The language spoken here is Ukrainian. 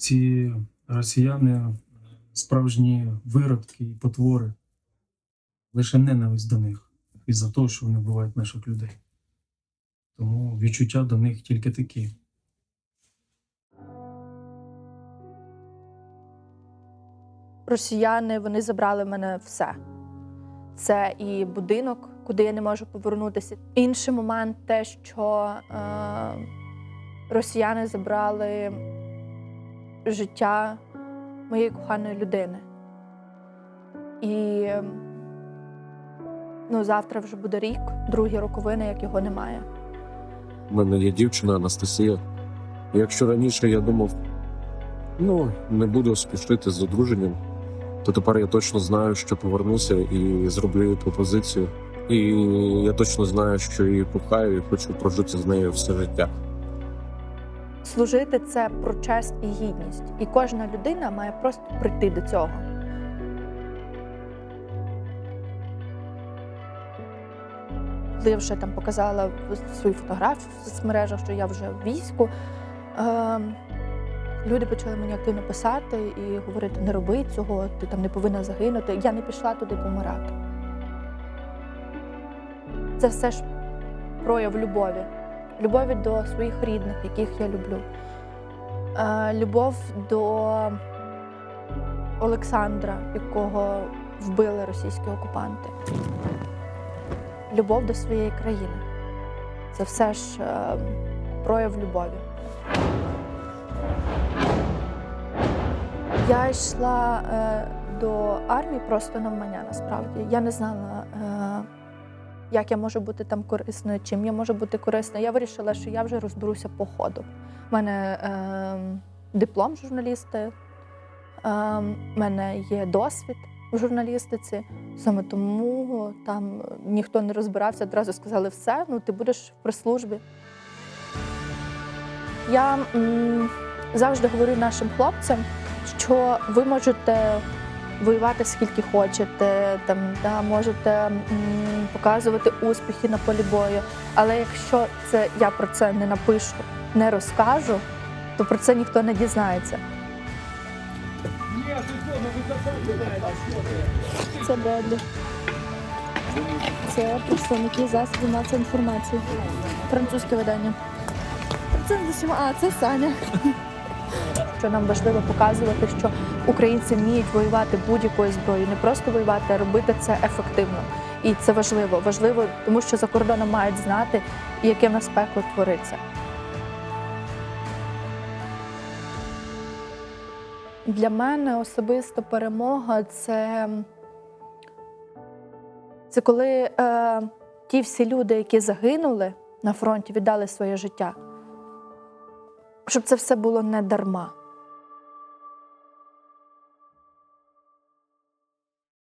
ці росіяни справжні виродки і потвори. Лише ненависть до них із-за того, що вони вбивають наших людей. Тому відчуття до них тільки такі. Росіяни вони забрали в мене все. Це і будинок, куди я не можу повернутися. Інший момент те, що е, росіяни забрали життя моєї коханої людини. І ну, завтра вже буде рік, другі роковини, як його немає. У мене є дівчина Анастасія. Якщо раніше я думав, ну не буду спішити з одруженням, то тепер я точно знаю, що повернуся і зроблю їй пропозицію. І я точно знаю, що її кохаю і хочу прожити з нею все життя. Служити це про честь і гідність. І кожна людина має просто прийти до цього. Коли я вже там показала свої фотографії в соцмережах, що я вже в війську, е, люди почали мені активно писати і говорити: не роби цього, ти там не повинна загинути. Я не пішла туди помирати. Це все ж прояв любові любові до своїх рідних, яких я люблю. Е, Любов до Олександра, якого вбили російські окупанти. Любов до своєї країни. Це все ж е, прояв любові. Я йшла е, до армії просто навмання насправді. Я не знала. Як я можу бути там корисною, чим я можу бути корисною. Я вирішила, що я вже розберуся по ходу. У мене е, диплом журналісти, е, мене є досвід в журналістиці. Саме тому там ніхто не розбирався, одразу сказали, все, ну ти будеш в прес-службі. Я м, завжди говорю нашим хлопцям, що ви можете воювати скільки хочете, там да, можете м, показувати успіхи на полі бою. Але якщо це я про це не напишу, не розкажу, то про це ніхто не дізнається. Це Бредлі. Це представники засобів масової інформації. Французьке видання. Це не А, це Саня. Що нам важливо показувати, що українці вміють воювати будь-якою зброєю, не просто воювати, а робити це ефективно. І це важливо. Важливо, тому що за кордоном мають знати, яке в нас пекло твориться. Для мене особисто перемога це, це коли е, ті всі люди, які загинули на фронті, віддали своє життя, щоб це все було не дарма.